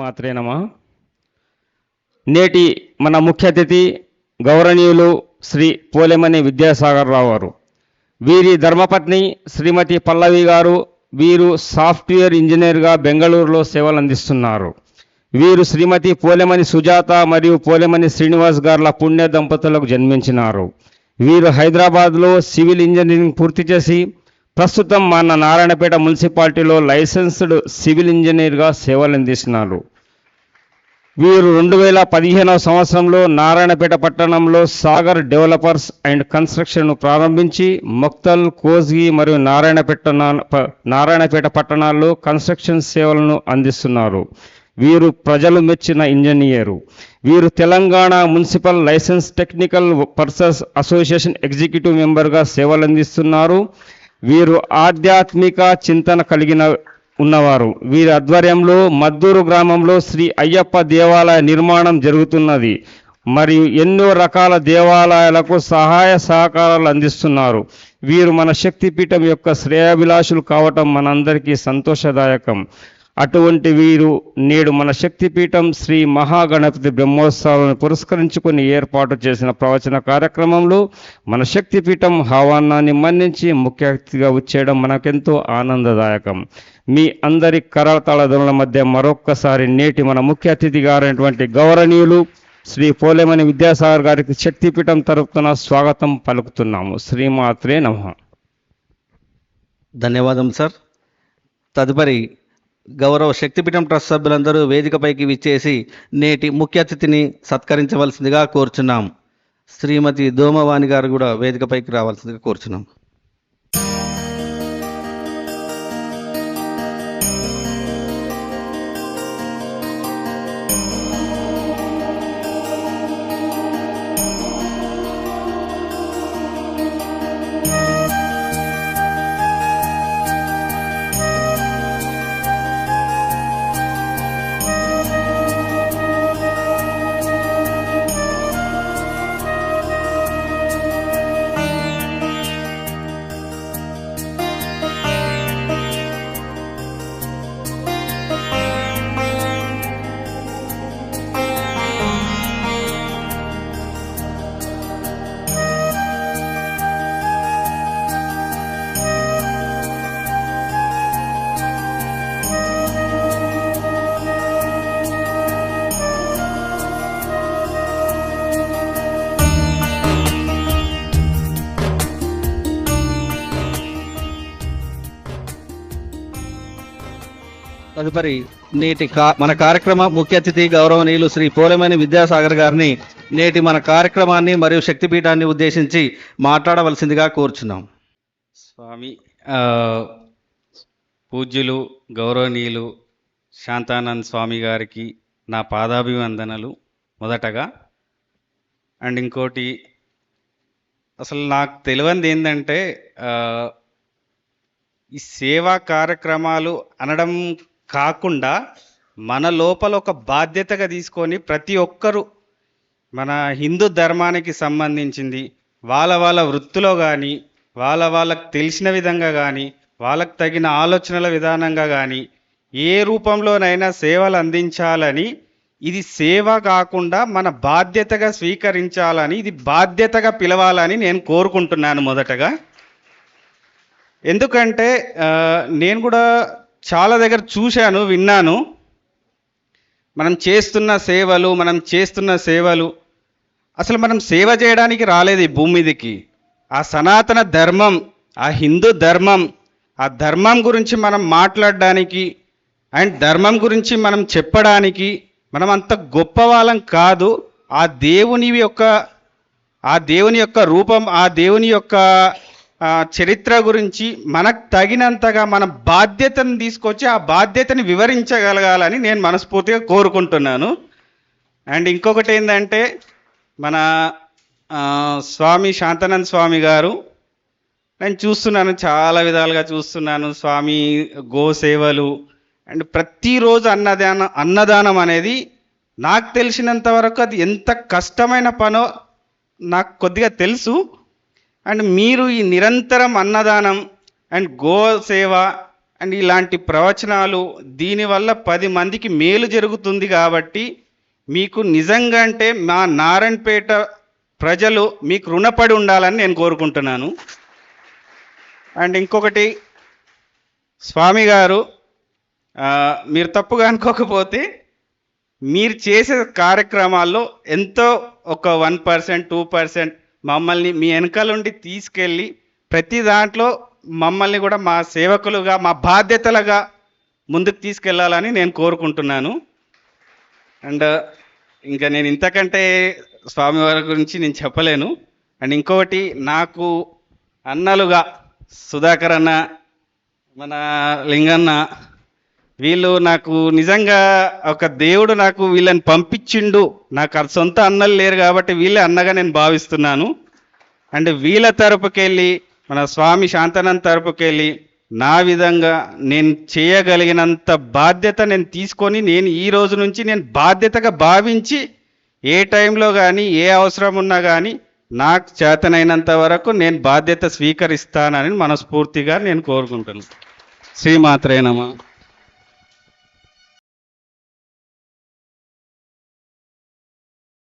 మాత్రేనమా నేటి మన ముఖ్య అతిథి గౌరవనీయులు శ్రీ పోలేమని విద్యాసాగర్ రావు గారు. వీరి ధర్మపత్ని శ్రీమతి పల్లవి గారు వీరు సాఫ్ట్వేర్ ఇంజనీర్గా బెంగళూరులో సేవలు అందిస్తున్నారు. వీరు శ్రీమతి పోలేమని సుజాత మరియు పోలేమని శ్రీనివాస్ గార్ల పుణ్య దంపతులకు జన్మించినారు. వీరు హైదరాబాద్లో సివిల్ ఇంజనీరింగ్ పూర్తి చేసి ప్రస్తుతం మన నారాయణపేట మున్సిపాలిటీలో లైసెన్స్డ్ సివిల్ ఇంజనీర్గా సేవలందిస్తున్నారు వీరు రెండు వేల పదిహేనవ సంవత్సరంలో నారాయణపేట పట్టణంలో సాగర్ డెవలపర్స్ అండ్ కన్స్ట్రక్షన్ను ప్రారంభించి మొక్తల్ కోజ్గి మరియు నారాయణపేట నారాయణపేట పట్టణాల్లో కన్స్ట్రక్షన్ సేవలను అందిస్తున్నారు. వీరు ప్రజలు మెచ్చిన ఇంజనీరు. వీరు Telangana municipal licence technical persons association executive మెంబర్గా సేవలు అందిస్తున్నారు వీరు ఆధ్యాత్మిక చింతన కలిగిన ఉన్నవారు. వీరి ఆధ్వర్యంలో మద్దూరు గ్రామంలో శ్రీ అయ్యప్ప దేవాలయ నిర్మాణం జరుగుతున్నది. మరియు ఎన్నో రకాల దేవాలయాలకు సహాయ సహకారాలు అందిస్తున్నారు. వీరు మన శక్తిపీఠం యొక్క శ్రేయాభిలాషులు కావటం మనందరికీ సంతోషదాయకం. అటువంటి వీరు నేడు మన శక్తిపీఠం శ్రీ మహాగణపతి బ్రహ్మోత్సవాలను పురస్కరించుకొని ఏర్పాటు చేసిన ప్రవచన కార్యక్రమంలో మన శక్తిపీఠం ఆహ్వానాన్ని మన్నించి ముఖ్య అతిథిగా వచ్చేయడం మనకెంతో ఆనందదాయకం. మీ అందరి కరతాళ మధ్య మరొక్కసారి నేటి మన ముఖ్య అతిథి గారైనటువంటి గౌరవనీయులు శ్రీ పోలేమని విద్యాసాగర్ గారికి శక్తిపీఠం తరపున స్వాగతం పలుకుతున్నాము. శ్రీమాత్రే నమ. ధన్యవాదం సార్. తదుపరి గౌరవ శక్తిపీఠం ట్రస్ట్ సభ్యులందరూ వేదికపైకి విచ్చేసి నేటి ముఖ్య అతిథిని సత్కరించవలసిందిగా కోరుచున్నాం. శ్రీమతి దోమవాణి గారు కూడా వేదికపైకి రావాల్సిందిగా కోరుచున్నాం. తదుపరి నేటి కా మన కార్యక్రమ ముఖ్య అతిథి గౌరవనీయులు శ్రీ పోలమేని విద్యాసాగర్ గారిని నేటి మన కార్యక్రమాన్ని మరియు శక్తిపీఠాన్ని ఉద్దేశించి మాట్లాడవలసిందిగా కోరుచున్నాం. స్వామి పూజ్యులు గౌరవనీయులు శాంతానంద్ స్వామి గారికి నా పాదాభివందనలు మొదటగా. అండ్ ఇంకోటి అసలు నాకు తెలియంది ఏంటంటే ఈ సేవా కార్యక్రమాలు అనడం కాకుండా మన లోపల ఒక బాధ్యతగా తీసుకొని ప్రతి ఒక్కరూ మన హిందూ ధర్మానికి సంబంధించింది వాళ్ళ వాళ్ళ వృత్తిలో కానీ వాళ్ళ వాళ్ళకు తెలిసిన విధంగా కానీ వాళ్ళకు తగిన ఆలోచనల విధానంగా కానీ ఏ రూపంలోనైనా సేవలు అందించాలని ఇది సేవ కాకుండా మన బాధ్యతగా స్వీకరించాలని ఇది బాధ్యతగా పిలవాలని నేను కోరుకుంటున్నాను మొదటగా. ఎందుకంటే నేను కూడా చాలా దగ్గర చూశాను విన్నాను. మనం చేస్తున్న సేవలు మనం చేస్తున్న సేవలు అసలు మనం సేవ చేయడానికి రాలేదు ఈ భూమి మీదకి. ఆ సనాతన ధర్మం ఆ హిందూ ధర్మం ఆ ధర్మం గురించి మనం మాట్లాడడానికి అండ్ ధర్మం గురించి మనం చెప్పడానికి మనం అంత గొప్ప వాళ్ళం కాదు. ఆ దేవుని యొక్క ఆ దేవుని యొక్క రూపం ఆ దేవుని యొక్క చరిత్ర గురించి మనకు తగినంతగా మన బాధ్యతను తీసుకొచ్చి ఆ బాధ్యతని వివరించగలగాలని నేను మనస్ఫూర్తిగా కోరుకుంటున్నాను. అండ్ ఇంకొకటి ఏంటంటే మన స్వామి శాంతానంద్ స్వామి గారు నేను చూస్తున్నాను చాలా విధాలుగా చూస్తున్నాను స్వామి గో సేవలు అండ్ ప్రతిరోజు అన్నదానం అన్నదానం అనేది నాకు తెలిసినంత వరకు అది ఎంత కష్టమైన పనో నాకు కొద్దిగా తెలుసు. అండ్ మీరు ఈ నిరంతరం అన్నదానం అండ్ గో సేవ అండ్ ఇలాంటి ప్రవచనాలు దీనివల్ల పది మందికి మేలు జరుగుతుంది కాబట్టి మీకు నిజంగా అంటే మా నారాయణపేట ప్రజలు మీకు రుణపడి ఉండాలని నేను కోరుకుంటున్నాను. అండ్ ఇంకొకటి స్వామి గారు మీరు తప్పుగా అనుకోకపోతే మీరు చేసే కార్యక్రమాల్లో ఎంతో ఒక వన్ పర్సెంట్ టూ పర్సెంట్ మమ్మల్ని మీ వెనకాలండి తీసుకెళ్ళి ప్రతి దాంట్లో మమ్మల్ని కూడా మా సేవకులుగా మా బాధ్యతలుగా ముందుకు తీసుకెళ్ళాలని నేను కోరుకుంటున్నాను. అండ్ ఇంకా నేను ఇంతకంటే స్వామివారి గురించి నేను చెప్పలేను. అండ్ ఇంకొకటి నాకు అన్నలుగా సుధాకర్ అన్న మన లింగన్న వీళ్ళు నాకు నిజంగా ఒక దేవుడు నాకు వీళ్ళని పంపించిండు. నాకు సొంత అన్నలు లేరు కాబట్టి వీళ్ళే అన్నగా నేను భావిస్తున్నాను. అండ్ వీళ్ళ తరపుకెళ్ళి మన స్వామి శాంతానంద తరపుకెళ్ళి నా విధంగా నేను చేయగలిగినంత బాధ్యత నేను తీసుకొని నేను ఈ రోజు నుంచి నేను బాధ్యతగా భావించి ఏ టైంలో కానీ ఏ అవసరం ఉన్నా కానీ నాకు చేతనైనంత వరకు నేను బాధ్యత స్వీకరిస్తానని మనస్ఫూర్తిగా నేను కోరుకుంటున్నాను. శ్రీమాత్రేనమా